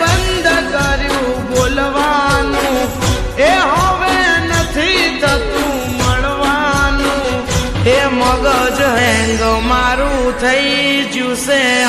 બંધ કર્યું બોલવાનું. એ હવે નથી થતું મળવાનું. એ મગજ હેંગ મારું થઈ જ્યું છે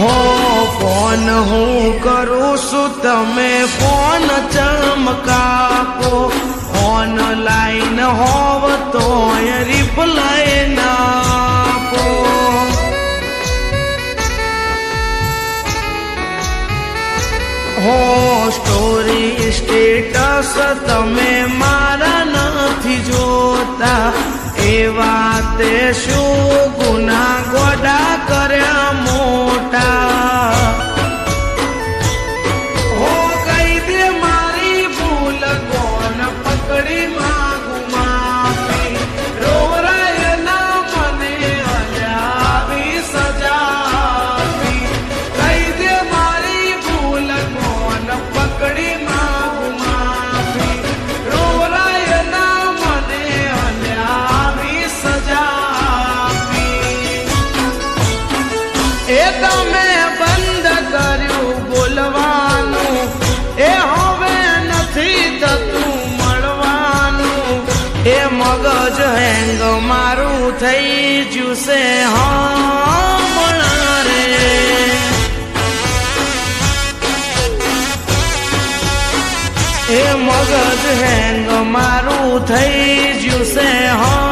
હો, ફોન હું કરું છું તમે ફોન ચમકાપો ઓનલાઈન હોવ તો રિપ્લાય ના હો સ્ટોરી સ્ટેટસ તમે મારા નથી જોતા. એ વાતે શું એ તમે બંધ કર્યું બોલવાનું. એ હવે નથી થતું મળવાનું. એ મગજ હેંગ મારું થઈ જુસે રે. એ મગજ હેંગ મારું થઈ જુસે હમણાં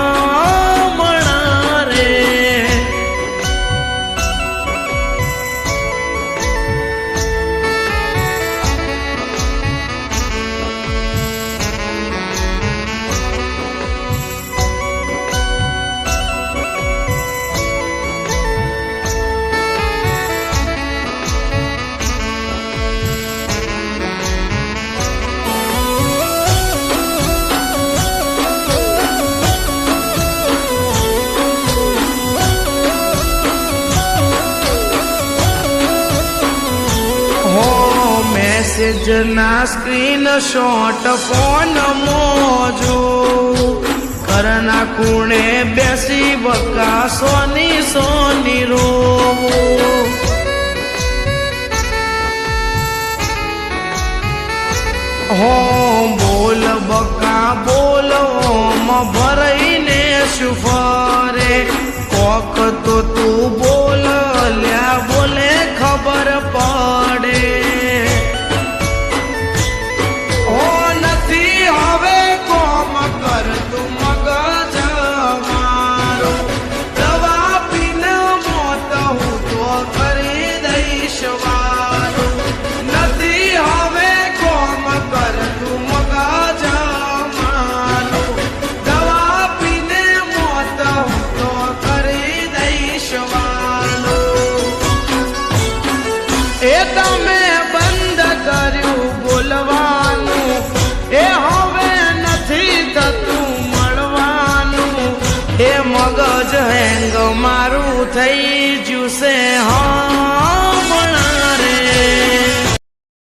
મેસેજ ના સ્ક્રીન શોટ ફોન મોજો. કરના ખૂણે બેસી બકા સોની સોની રો હો, બોલ બકા, બોલ, ઓમ ભરાઈને શું ફરે? કોક તો તું જ મારું થઈ જુસે હા.